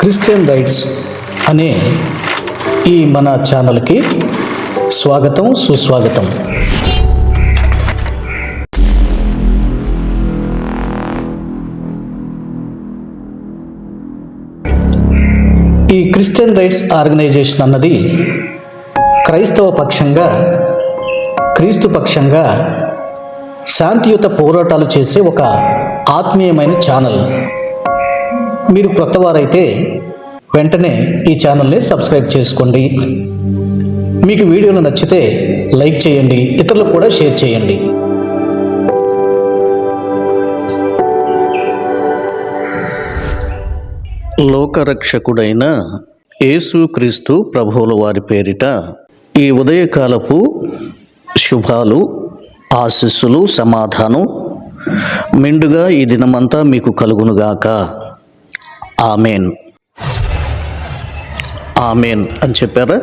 Christian rights అనే ఈ మన ఛానల్కి స్వాగతం సుస్వాగతం. ఈ క్రిస్టియన్ రైట్స్ ఆర్గనైజేషన్ అన్నది క్రైస్తవ పక్షంగా క్రీస్తు పక్షంగా శాంతియుత పోరాటాలు చేసే ఒక ఆత్మీయమైన ఛానల్. మీరు క్రొత్తవారైతే వెంటనే ఈ ఛానల్ని సబ్స్క్రైబ్ చేసుకోండి. మీకు వీడియోలు నచ్చితే లైక్ చేయండి ఇతరులకు కూడా షేర్ చేయండి. లోకరక్షకుడైన యేసుక్రీస్తు ప్రభువుల వారి పేరిట ఈ ఉదయకాలపు శుభాలు ఆశీస్సులు సమాధానం మెండుగా ఈ దినమంతా మీకు కలుగునుగాక. ఆమెన్. ఆమెన్ అని చెప్పారా.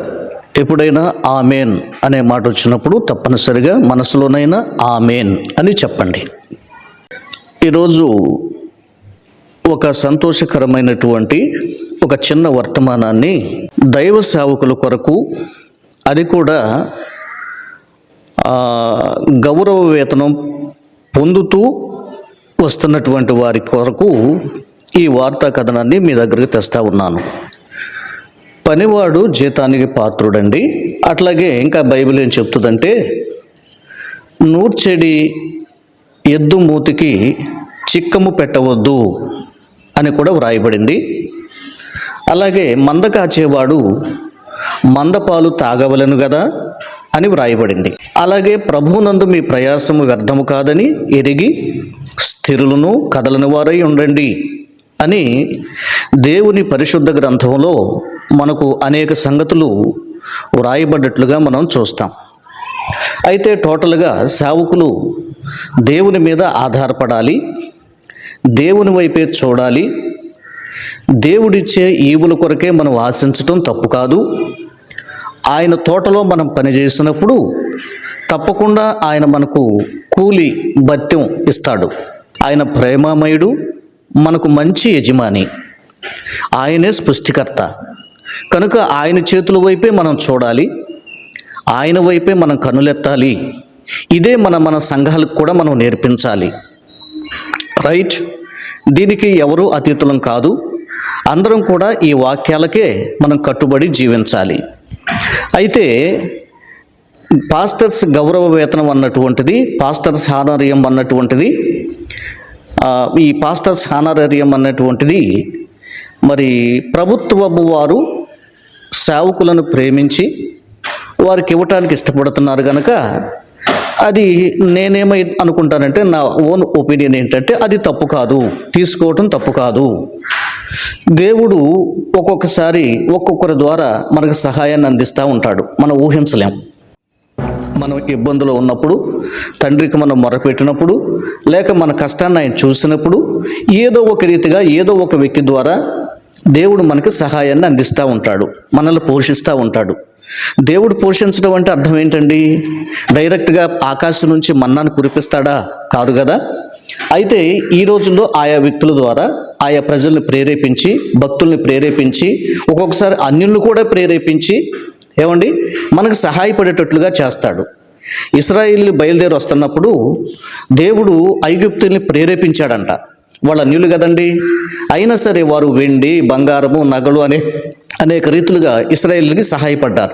ఎప్పుడైనా ఆమెన్ అనే మాట వచ్చినప్పుడు తప్పనిసరిగా మనసులోనైనా ఆమెన్ అని చెప్పండి. ఈరోజు ఒక సంతోషకరమైనటువంటి ఒక చిన్న వర్తమానాన్ని దైవ సేవకుల కొరకు అది కూడా గౌరవ వేతనం పొందుతూ వస్తున్నటువంటి వారి కొరకు ఈ వార్తా కథనాన్ని మీ దగ్గరికి తెస్తా ఉన్నాను. పనివాడు జీతానికి పాత్రుడండి. అట్లాగే ఇంకా బైబిల్ ఏం చెప్తుందంటే నూర్చెడి ఎద్దు మూతికి చిక్కము పెట్టవద్దు అని కూడా వ్రాయబడింది. అలాగే మంద కాచేవాడు మందపాలు తాగవలను కదా అని వ్రాయబడింది. అలాగే ప్రభునందు మీ ప్రయాసము వ్యర్థము కాదని ఎరిగి స్థిరులను కదలని వారై ఉండండి. అని దేవుని పరిశుద్ధ గ్రంథంలో మనకు అనేక సంగతులు వ్రాయబడ్డట్లుగా మనం చూస్తాం. అయితే టోటల్గా సేవకులు దేవుని మీద ఆధారపడాలి దేవుని వైపే చూడాలి దేవుడిచ్చే ఈవుల కొరకే మనం ఆశించటం తప్పు కాదు. ఆయన తోటలో మనం పనిచేసినప్పుడు తప్పకుండా ఆయన మనకు కూలి భత్యం ఇస్తాడు. ఆయన ప్రేమామయుడు మనకు మంచి యజమాని. ఆయనే సృష్టికర్త. కనుక ఆయన చేతుల వైపే మనం చూడాలి. ఆయన వైపే మనం కనులెత్తాలి. ఇదే మన మన సంఘాలకు కూడా మనం నేర్పించాలి. రైట్? దీనికి ఎవరు అతీతులం కాదు. అందరం కూడా ఈ వాక్యాలకే మనం కట్టుబడి జీవించాలి. అయితే పాస్టర్స్ గౌరవ వేతనం అన్నటువంటిది పాస్టర్స్ హానరియం అన్నటువంటిది ఈ పాస్టర్స్ హానరేరియం అన్నటువంటిది మరి ప్రభుత్వము వారు సేవకులను ప్రేమించి వారికి ఇవ్వటానికి ఇష్టపడుతున్నారు కనుక అది నేనేమై అనుకుంటానంటే నా ఓన్ ఒపీనియన్ ఏంటంటే అది తప్పు కాదు తీసుకోవటం తప్పు కాదు. దేవుడు ఒక్కొక్కసారి ఒక్కొక్కరి ద్వారా మనకు సహాయాన్ని అందిస్తూ ఉంటాడు మనం ఊహించలేం. మనం ఇబ్బందులో ఉన్నప్పుడు తండ్రికి మనం మొరపెట్టినప్పుడు లేక మన కష్టాన్ని ఆయన చూసినప్పుడు ఏదో ఒక రీతిగా ఏదో ఒక వ్యక్తి ద్వారా దేవుడు మనకి సహాయాన్ని అందిస్తూ ఉంటాడు మనల్ని పోషిస్తూ ఉంటాడు. దేవుడు పోషించడం అంటే అర్థం ఏంటండి? డైరెక్ట్గా ఆకాశం నుంచి మన్నాను కురిపిస్తాడా? కాదు కదా? అయితే ఈ రోజుల్లో ఆయా వ్యక్తుల ద్వారా ఆయా ప్రజల్ని ప్రేరేపించి భక్తుల్ని ప్రేరేపించి ఒక్కొక్కసారి అన్యుల్ని కూడా ప్రేరేపించి ఏమండి? మనకు సహాయపడేటట్లుగా చేస్తాడు. ఇస్రాయిల్ బయలుదేరి వస్తున్నప్పుడు దేవుడు ఐగుప్తుల్ని ప్రేరేపించాడంట. వాళ్ళ అన్యులు కదండి? అయినా సరే వారు వెండి బంగారము నగలు అనే అనేక రీతులుగా ఇస్రాయిల్కి సహాయపడ్డారు.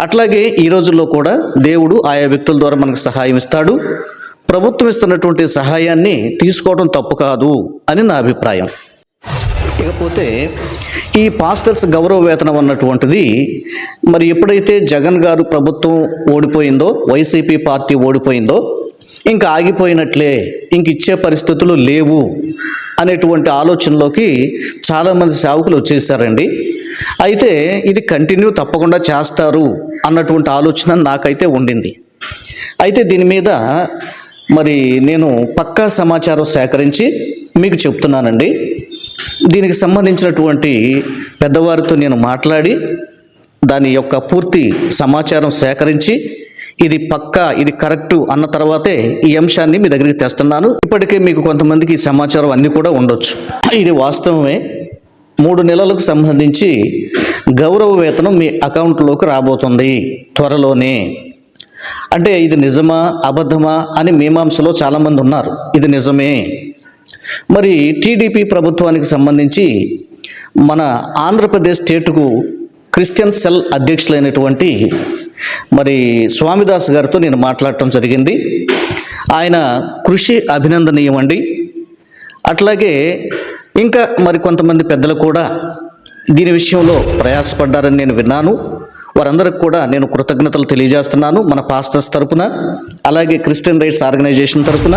అట్లాగే ఈ రోజుల్లో కూడా దేవుడు ఆయా వ్యక్తుల ద్వారా మనకు సహాయం ఇస్తాడు. ప్రభుత్వం ఇస్తున్నటువంటి సహాయాన్ని తీసుకోవడం తప్పు కాదు అని నా అభిప్రాయం. ఇకపోతే ఈ పాస్టర్స్ గౌరవ వేతనం అన్నటువంటిది మరి ఎప్పుడైతే జగన్ గారు ప్రభుత్వం ఓడిపోయిందో వైసీపీ పార్టీ ఓడిపోయిందో ఇంకా ఆగిపోయినట్లే ఇంక ఇచ్చే పరిస్థితులు లేవు అనేటువంటి ఆలోచనలోకి చాలామంది సేవకులు వచ్చేసారండి. అయితే ఇది కంటిన్యూ తప్పకుండా చేస్తారు అన్నటువంటి ఆలోచన నాకైతే ఉండింది. అయితే దీని మీద మరి నేను పక్కా సమాచారం సేకరించి మీకు చెప్తున్నానండి. దీనికి సంబంధించినటువంటి పెద్దవారితో నేను మాట్లాడి దాని యొక్క పూర్తి సమాచారం సేకరించి ఇది పక్కా ఇది కరెక్టు అన్న తర్వాతే ఈ అంశాన్ని మీ దగ్గరికి తెస్తున్నాను. ఇప్పటికే మీకు కొంతమందికి ఈ సమాచారం అన్నీ కూడా ఉండొచ్చు. ఇది వాస్తవమే. మూడు నెలలకు సంబంధించి గౌరవ వేతనం మీ అకౌంట్లోకి రాబోతుంది త్వరలోనే. అంటే ఇది నిజమా అబద్ధమా అని మీమాంసలో చాలామంది ఉన్నారు. ఇది నిజమే. మరి టీడీపీ ప్రభుత్వానికి సంబంధించి మన ఆంధ్రప్రదేశ్ స్టేటుకు క్రిస్టియన్ సెల్ అధ్యక్షులైనటువంటి మరి స్వామిదాస్ గారితో నేను మాట్లాడటం జరిగింది. ఆయన కృషి అభినందనీయమండి. అట్లాగే ఇంకా మరి కొంతమంది పెద్దలు కూడా దీని విషయంలో ప్రయాసపడ్డారని నేను విన్నాను. వారందరికి కూడా నేను కృతజ్ఞతలు తెలియజేస్తున్నాను మన పాస్టర్స్ తరపున అలాగే క్రిస్టియన్ రైట్స్ ఆర్గనైజేషన్ తరపున.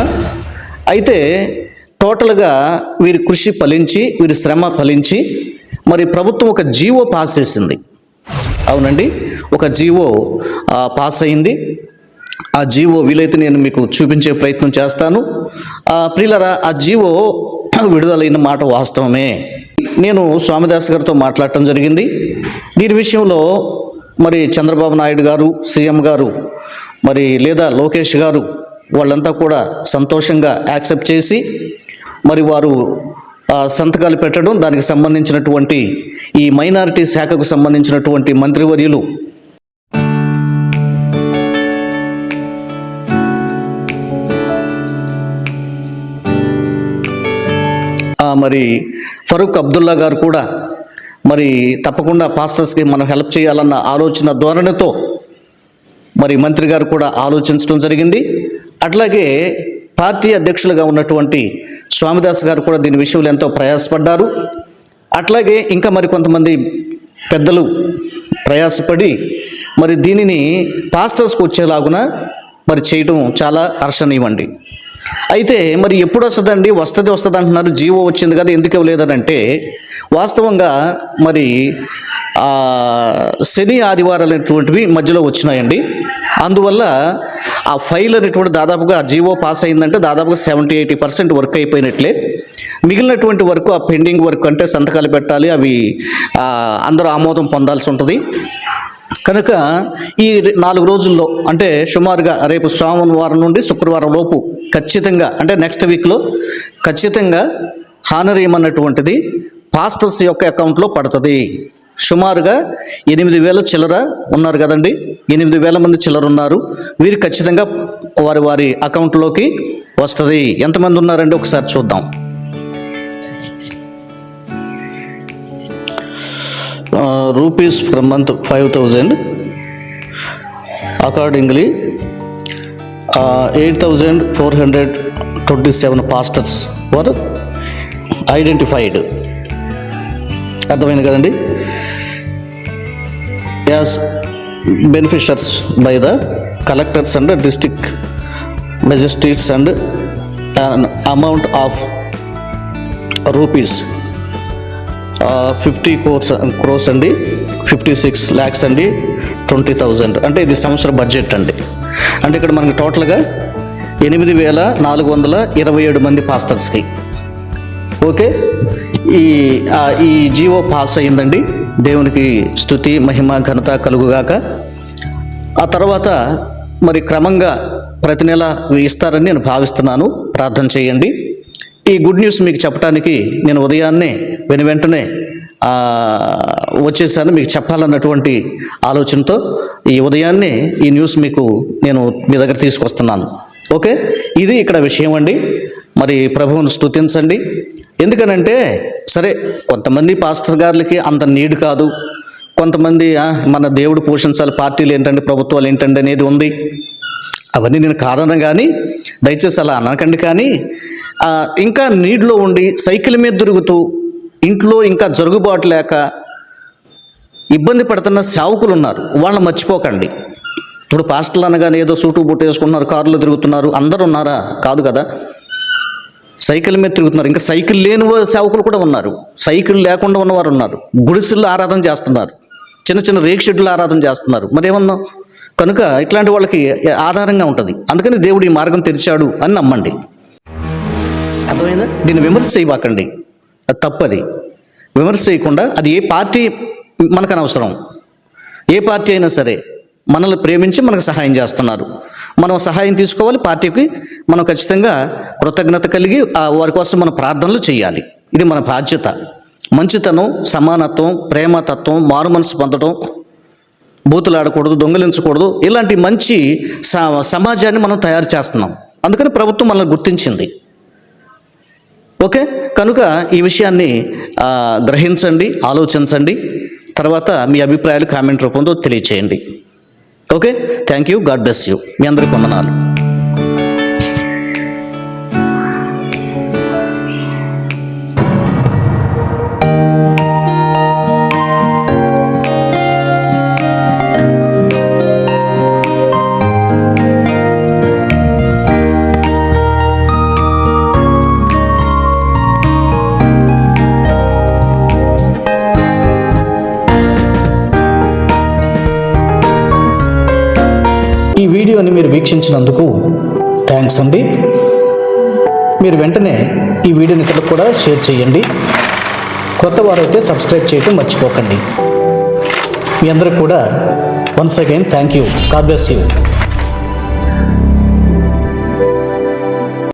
అయితే టోటల్గా వీరి కృషి ఫలించి వీరి శ్రమ ఫలించి మరి ప్రభుత్వం ఒక జీవో పాస్ చేసింది. అవునండి? ఒక జీవో పాస్ అయింది. ఆ జీవో వీలైతే నేను మీకు చూపించే ప్రయత్నం చేస్తాను. ఆ, ప్రియులరా ఆ జీవో విడుదలైన మాట వాస్తవమే. నేను స్వామిదాస్ గారితో మాట్లాడటం జరిగింది. దీని విషయంలో మరి చంద్రబాబు నాయుడు గారు సీఎం గారు మరి లేదా లోకేష్ గారు వాళ్ళంతా కూడా సంతోషంగా యాక్సెప్ట్ చేసి మరి వారు సంతకాలు పెట్టడం దానికి సంబంధించినటువంటి ఈ మైనారిటీ శాఖకు సంబంధించినటువంటి మంత్రివర్యులు. మరి ఫరూక్ అబ్దుల్లా గారు కూడా మరి తప్పకుండా పాస్టర్స్కి మనం హెల్ప్ చేయాలన్న ఆలోచన ధోరణితో మరి మంత్రి గారు కూడా ఆలోచించడం జరిగింది. అట్లాగే పార్టీ అధ్యక్షులుగా ఉన్నటువంటి స్వామిదాస్ గారు కూడా దీని విషయంలో ఎంతో ప్రయాసపడ్డారు. అట్లాగే ఇంకా మరి కొంతమంది పెద్దలు ప్రయాసపడి మరి దీనిని పాస్టర్స్కి వచ్చేలాగున మరి చేయటం చాలా హర్షణీయమండి. అయితే మరి ఎప్పుడు వస్తుందండి? వస్తుంది వస్తుంది అంటున్నారు. జీవో వచ్చింది కదా ఎందుకు ఇవ్వలేదనంటే వాస్తవంగా మరి శని ఆదివారాలు అనేటువంటివి మధ్యలో వచ్చినాయండి. అందువల్ల ఆ ఫైల్ అనేటువంటి దాదాపుగా ఆ జీవో పాస్ అయిందంటే దాదాపుగా సెవెంటీ ఎయిటీ పర్సెంట్ వర్క్ అయిపోయినట్లే. మిగిలినటువంటి వర్క్ ఆ పెండింగ్ వర్క్ అంటే సంతకాలు పెట్టాలి అవి అందరూ ఆమోదం పొందాల్సి ఉంటుంది. కనుక ఈ నాలుగు రోజుల్లో అంటే సుమారుగా రేపు సోమవారం నుండి శుక్రవారం లోపు ఖచ్చితంగా అంటే నెక్స్ట్ వీక్లో ఖచ్చితంగా హానరీయం అన్నటువంటిది పాస్టర్స్ యొక్క అకౌంట్లో పడుతుంది. సుమారుగా ఎనిమిది వేల చిల్లర ఉన్నారు కదండి. ఎనిమిది వేల మంది చిల్లర ఉన్నారు. వీరు ఖచ్చితంగా వారి వారి అకౌంట్లోకి వస్తుంది. ఎంతమంది ఉన్నారండి? ఒకసారి చూద్దాం. Rupees per month five thousand accordingly eight thousand four hundred twenty seven pastors were identified అర్థమైంది కదండి? As beneficiaries by the collectors and district magistrates and amount of rupees fifty course crores అండి ఫిఫ్టీ సిక్స్ ల్యాక్స్ అండి twenty thousand అంటే ఇది సంవత్సర budget అండి. అంటే ఇక్కడ మనకి టోటల్గా ఎనిమిది వేల నాలుగు వందల ఇరవై ఏడు మంది పాస్టర్స్కి ఓకే ఈ ఈ జీవో పాస్ అయిందండి దేవునికి స్థుతి మహిమ ఘనత కలుగుగాక. ఆ తర్వాత మరి క్రమంగా ప్రతి నెల ఇస్తారని నేను భావిస్తున్నాను. ప్రార్థన చేయండి. ఈ గుడ్ న్యూస్ మీకు చెప్పడానికి నేను ఉదయాన్నే వెను వెంటనే వచ్చేసాను మీకు చెప్పాలన్నటువంటి ఆలోచనతో. ఈ ఉదయాన్నే ఈ న్యూస్ మీకు నేను మీ దగ్గర తీసుకొస్తున్నాను. ఓకే? ఇది ఇక్కడ విషయం అండి. మరి ప్రభువును స్తుతించండి. ఎందుకనంటే సరే కొంతమంది పాస్టర్ గారులకి అంత నీడ్ కాదు. కొంతమంది మన దేవుడు పోషించాలి పార్టీలు ఏంటండి ప్రభుత్వాలు ఏంటండి అనేది ఉంది. అవన్నీ నేను కాదను కానీ దయచేసి అలా అనకండి కానీ ఇంకా నీడ్లో ఉండి సైకిల్ మీద తిరుగుతూ ఇంట్లో ఇంకా జరుగుబాటు లేక ఇబ్బంది పడుతున్న సేవకులు ఉన్నారు. వాళ్ళని మర్చిపోకండి. ఇప్పుడు పాస్టర్లు అనగానే ఏదో సూటు బుట్టు వేసుకుంటున్నారు కారులో తిరుగుతున్నారు అందరు ఉన్నారా? కాదు కదా. సైకిల్ మీద తిరుగుతున్నారు. ఇంకా సైకిల్ లేని సేవకులు కూడా ఉన్నారు. సైకిల్ లేకుండా ఉన్నవారు ఉన్నారు. గుడిసెల్లో ఆరాధన చేస్తున్నారు. చిన్న చిన్న రేక్ షెడ్లు ఆరాధన చేస్తున్నారు. మరేమన్నా కనుక ఇట్లాంటి వాళ్ళకి ఆధారంగా ఉంటుంది. అందుకని దేవుడు ఈ మార్గం తెరిచాడు అని నమ్మండి. అర్థమైందా? దీన్ని విమర్శ చేయబాకండి. అది తప్పది. విమర్శ చేయకుండా అది ఏ పార్టీ మనకు అనవసరం. ఏ పార్టీ అయినా సరే మనల్ని ప్రేమించి మనకు సహాయం చేస్తున్నారు. మనం సహాయం తీసుకోవాలి. పార్టీకి మనం ఖచ్చితంగా కృతజ్ఞత కలిగి ఆ వారి కోసం మనం ప్రార్థనలు చేయాలి. ఇది మన బాధ్యత. మంచితనం సమానత్వం ప్రేమతత్వం మారు మనసు పొందడం బూతులాడకూడదు దొంగలించకూడదు ఇలాంటి మంచి స- సమాజాన్ని మనం తయారు చేస్తున్నాం. అందుకని ప్రభుత్వం మనల్ని గుర్తించింది. ఓకే? కనుక ఈ విషయాన్ని గ్రహించండి ఆలోచించండి. తర్వాత మీ అభిప్రాయాలు కామెంట్ రూపంలో తెలియచేయండి. Okay? Thank you God bless you మీ అందరికీ వందనాలు. ఈ వీడియోని మీరు వీక్షించినందుకు థ్యాంక్స్ అండి. మీరు వెంటనే ఈ వీడియోని ఇతరులకు కూడా షేర్ చేయండి. కొత్త వారైతే సబ్స్క్రైబ్ చేయటం మర్చిపోకండి. మీ అందరికి కూడా once again thank you. God bless you.